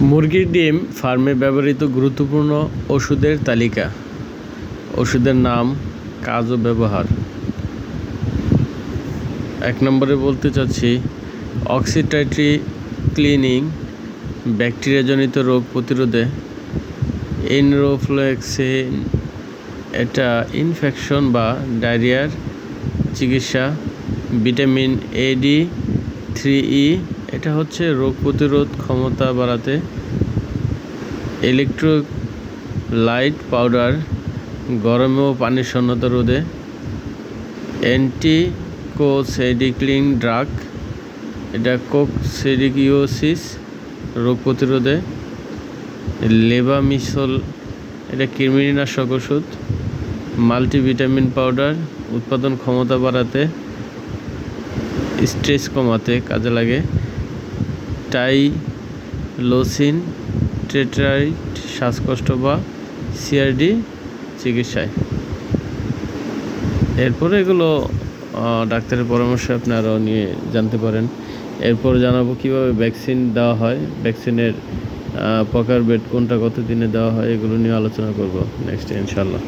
মুরগির ডিম ফার্মে ব্যবহৃত গুরুত্বপূর্ণ ওষুধের তালিকা। ওষুধের নাম কাজ ও ব্যবহার। এক নম্বরে বলতে চাচ্ছি, অক্সিটাইট্রি ক্লিনিং ব্যাকটেরিয়াজনিত রোগ প্রতিরোধে এনরোফ্লেক্সিন এটা ইনফেকশন বা ডায়রিয়ার চিকিৎসা, vitamin A D, three E এটা হচ্ছে রোগ প্রতিরোধ ক্ষমতা বাড়াতে ইলেকট্রোলাইট পাউডার গরমে ও পানির শূন্যতা রোধে অ্যান্টিকোসেডিক্লিং ড্রাগ এটা কোকসেডিকিওসিস রোগ প্রতিরোধে লেবামিসল এটা কৃমিনাশক ওষুধ মাল্টিভিটামিন পাউডার উৎপাদন ক্ষমতা বাড়াতে স্ট্রেস কমাতে কাজে লাগে। টাইলোসিন টেট্রাইট শ্বাসকষ্ট বা সিআরডি চিকিৎসায়। এরপরে এগুলো ডাক্তারের পরামর্শে আপনারা নিয়ে জানতে পারেন। এরপর জানাব কীভাবে ভ্যাকসিন দেওয়া হয়, ভ্যাকসিনের প্রকার বেড কোনটা কত দিনে দেওয়া হয়, এগুলো নিয়ে আলোচনা করব। নেক্সট ইনশাল্লাহ